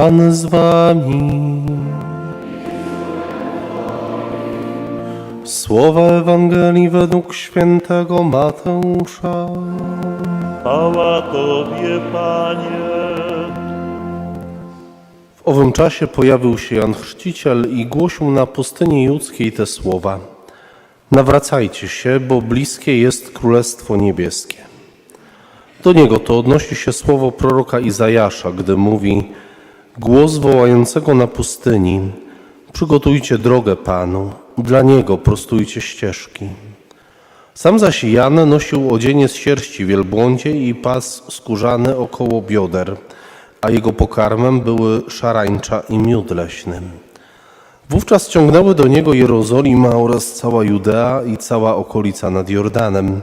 Pan z wami. Słowa Ewangelii według świętego Mateusza. Chwała Tobie, Panie. W owym czasie pojawił się Jan Chrzciciel i głosił na pustyni judzkiej te słowa. Nawracajcie się, bo bliskie jest Królestwo Niebieskie. Do niego to odnosi się słowo proroka Izajasza, gdy mówi Głos wołającego na pustyni Przygotujcie drogę Panu, dla Niego prostujcie ścieżki. Sam zaś Jan nosił odzienie z sierści wielbłądzie i pas skórzany około bioder, a jego pokarmem były szarańcza i miód leśny. Wówczas ciągnęły do niego Jerozolima oraz cała Judea i cała okolica nad Jordanem.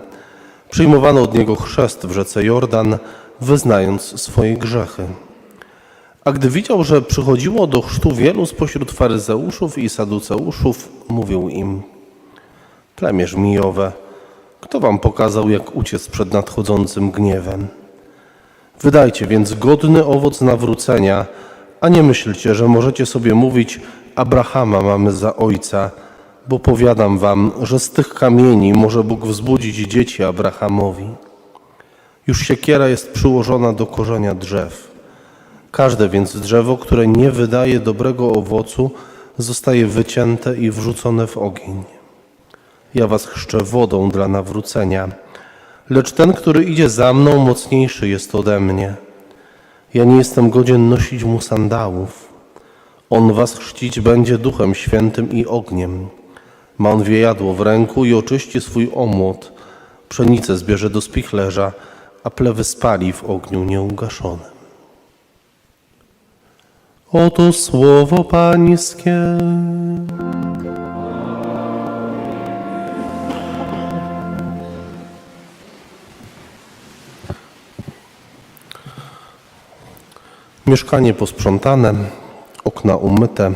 Przyjmowano od niego chrzest w rzece Jordan, wyznając swoje grzechy. A gdy widział, że przychodziło do chrztu wielu spośród faryzeuszów i saduceuszów, mówił im: Plemię żmijowe, kto wam pokazał, jak uciec przed nadchodzącym gniewem? Wydajcie więc godny owoc nawrócenia, a nie myślcie, że możecie sobie mówić: Abrahama mamy za ojca, bo powiadam wam, że z tych kamieni może Bóg wzbudzić dzieci Abrahamowi. Już siekiera jest przyłożona do korzenia drzew. Każde więc drzewo, które nie wydaje dobrego owocu, zostaje wycięte i wrzucone w ogień. Ja was chrzczę wodą dla nawrócenia, lecz ten, który idzie za mną, mocniejszy jest ode mnie. Ja nie jestem godzien nosić mu sandałów. On was chrzcić będzie duchem świętym i ogniem. Ma on wiejadło w ręku i oczyści swój omłot. Pszenicę zbierze do spichlerza, a plewy spali w ogniu nieugaszonym. Oto słowo Pańskie. Mieszkanie posprzątane, okna umyte,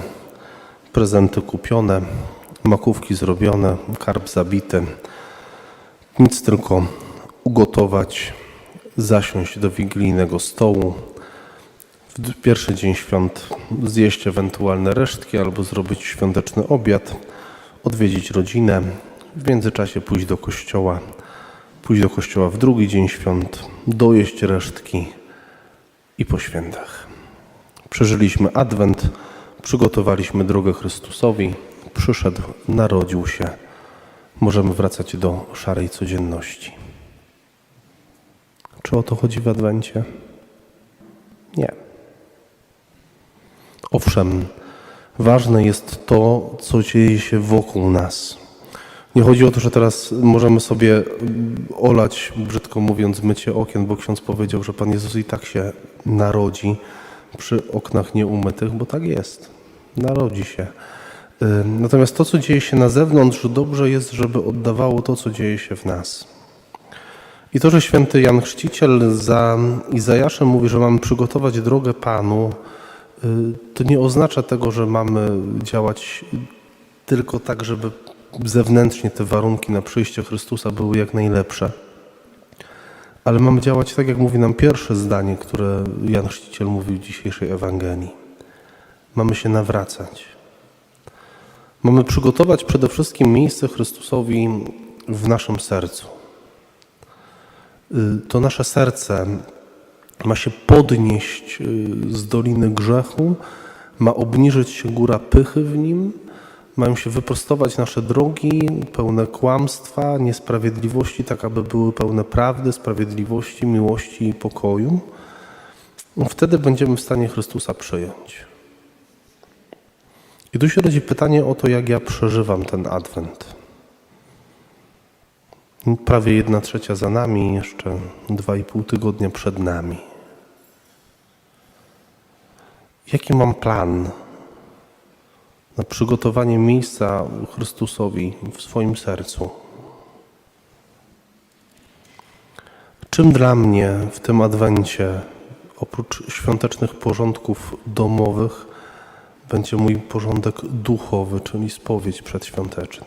prezenty kupione, makówki zrobione, karp zabity. Nic tylko ugotować, zasiąść do wigilijnego stołu, w pierwszy dzień świąt zjeść ewentualne resztki albo zrobić świąteczny obiad, odwiedzić rodzinę, w międzyczasie pójść do kościoła, pójść do kościoła w drugi dzień świąt, dojeść resztki i po świętach. Przeżyliśmy Adwent, przygotowaliśmy drogę Chrystusowi, przyszedł, narodził się. Możemy wracać do szarej codzienności. Czy o to chodzi w Adwencie? Nie. Owszem, ważne jest to, co dzieje się wokół nas. Nie chodzi o to, że teraz możemy sobie olać, brzydko mówiąc, mycie okien, bo ksiądz powiedział, że Pan Jezus i tak się narodzi przy oknach nieumytych, bo tak jest. Narodzi się. Y, Natomiast to, co dzieje się na zewnątrz, dobrze jest, żeby oddawało to, co dzieje się w nas. I to, że święty Jan Chrzciciel za Izajaszem mówi, że mamy przygotować drogę Panu, to nie oznacza tego, że mamy działać tylko tak, żeby zewnętrznie te warunki na przyjście Chrystusa były jak najlepsze. Ale mamy działać tak, jak mówi nam pierwsze zdanie, które Jan Chrzciciel mówił w dzisiejszej Ewangelii. Mamy się nawracać. Mamy przygotować przede wszystkim miejsce Chrystusowi w naszym sercu. Y, to nasze serce ma się podnieść y, z doliny grzechu, ma obniżyć się góra pychy w nim, mają się wyprostować nasze drogi pełne kłamstwa, niesprawiedliwości, tak aby były pełne prawdy, sprawiedliwości, miłości i pokoju. Wtedy będziemy w stanie Chrystusa przyjąć. I tu się rodzi pytanie o to, jak ja przeżywam ten adwent. Prawie jedna trzecia za nami, jeszcze dwa i pół tygodnia przed nami. Jaki mam plan na przygotowanie miejsca Chrystusowi w swoim sercu? Czym dla mnie w tym adwencie, oprócz świątecznych porządków domowych, będzie mój porządek duchowy, czyli spowiedź przedświąteczna?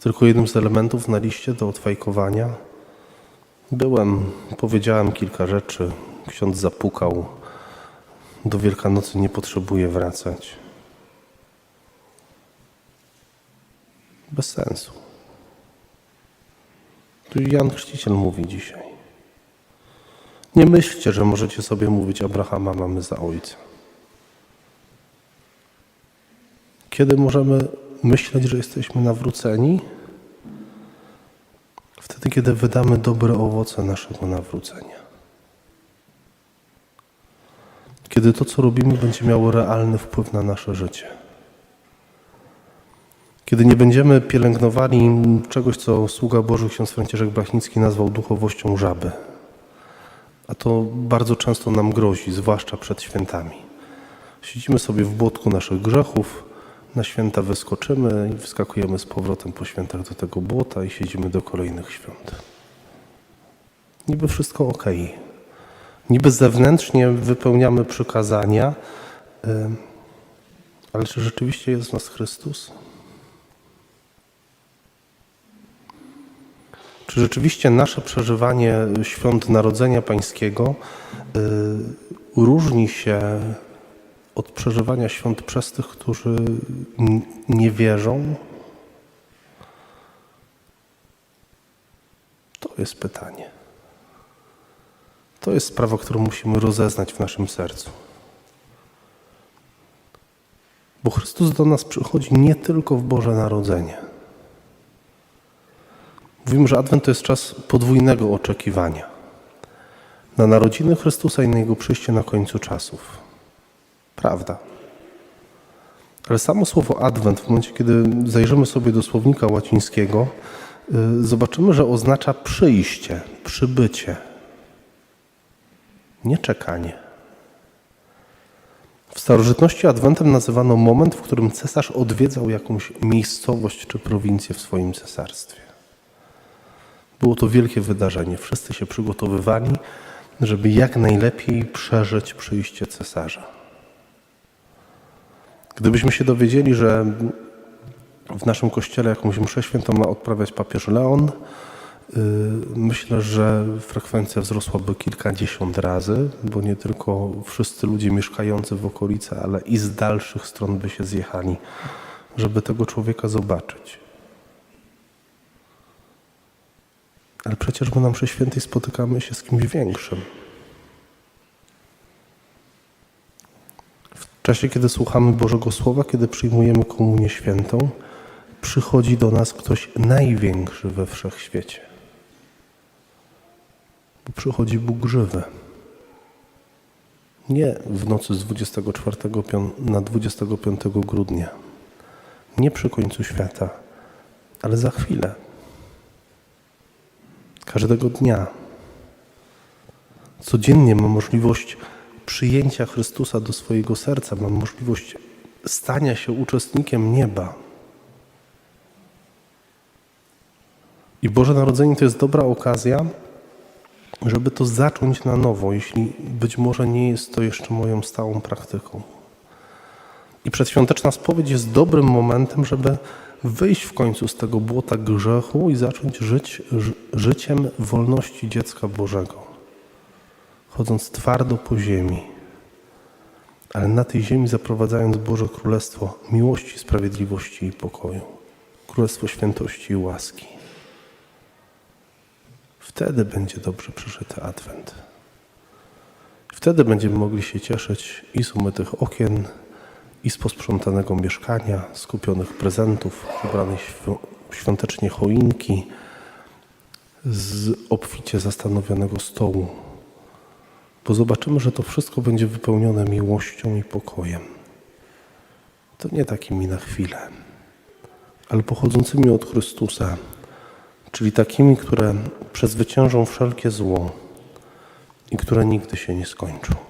Tylko jednym z elementów na liście do odfajkowania byłem, powiedziałem kilka rzeczy, ksiądz zapukał, do Wielkanocy nie potrzebuje wracać. Bez sensu. Tu Jan Chrzciciel mówi dzisiaj. Nie myślcie, że możecie sobie mówić Abrahama mamy za ojca. Kiedy możemy myśleć, że jesteśmy nawróceni? Wtedy, kiedy wydamy dobre owoce naszego nawrócenia. Kiedy to, co robimy, będzie miało realny wpływ na nasze życie. Kiedy nie będziemy pielęgnowali czegoś, co sługa Boży ksiądz Franciszek Blachnicki nazwał duchowością żaby. A to bardzo często nam grozi, zwłaszcza przed świętami. Siedzimy sobie w błotku naszych grzechów, na święta wyskoczymy i wyskakujemy z powrotem po świętach do tego błota i siedzimy do kolejnych świąt. Niby wszystko ok. Niby zewnętrznie wypełniamy przykazania, ym, ale czy rzeczywiście jest w nas Chrystus? Czy rzeczywiście nasze przeżywanie świąt Narodzenia Pańskiego y, różni się od przeżywania świąt przez tych, którzy nie wierzą? To jest pytanie. To jest sprawa, którą musimy rozeznać w naszym sercu. Bo Chrystus do nas przychodzi nie tylko w Boże Narodzenie. Mówimy, że Adwent to jest czas podwójnego oczekiwania. Na narodziny Chrystusa i na Jego przyjście na końcu czasów. Prawda. Ale samo słowo Adwent, w momencie, kiedy zajrzymy sobie do słownika łacińskiego, y, zobaczymy, że oznacza przyjście, przybycie, nie czekanie. W starożytności Adwentem nazywano moment, w którym cesarz odwiedzał jakąś miejscowość czy prowincję w swoim cesarstwie. Było to wielkie wydarzenie. Wszyscy się przygotowywali, żeby jak najlepiej przeżyć przyjście cesarza. Gdybyśmy się dowiedzieli, że w naszym kościele jakąś mszę świętą ma odprawiać papież Leon, myślę, że frekwencja wzrosłaby kilkadziesiąt razy, bo nie tylko wszyscy ludzie mieszkający w okolicy, ale i z dalszych stron by się zjechali, żeby tego człowieka zobaczyć. Ale przecież my na mszy świętej spotykamy się z kimś większym. W czasie, kiedy słuchamy Bożego Słowa, kiedy przyjmujemy komunię świętą, przychodzi do nas ktoś największy we wszechświecie. Bo przychodzi Bóg żywy. Nie w nocy z 24 pią- na 25 grudnia. Nie przy końcu świata, ale za chwilę każdego dnia. Codziennie mam możliwość przyjęcia Chrystusa do swojego serca, mam możliwość stania się uczestnikiem nieba. I Boże Narodzenie to jest dobra okazja, żeby to zacząć na nowo, jeśli być może nie jest to jeszcze moją stałą praktyką. I przedświąteczna spowiedź jest dobrym momentem, żeby wyjść w końcu z tego błota grzechu i zacząć żyć ży- życiem wolności dziecka Bożego, chodząc twardo po ziemi, ale na tej ziemi zaprowadzając Boże Królestwo miłości, sprawiedliwości i pokoju, Królestwo świętości i łaski. Wtedy będzie dobrze przeżyty Adwent. Wtedy będziemy mogli się cieszyć i z umytych okien, i z posprzątanego mieszkania, z kupionych prezentów, świ- świątecznie choinki, z obficie zastanowionego stołu. Bo zobaczymy, że to wszystko będzie wypełnione miłością i pokojem. To nie takimi na chwilę, ale pochodzącymi od Chrystusa, czyli takimi, które przezwyciężą wszelkie zło i które nigdy się nie skończą.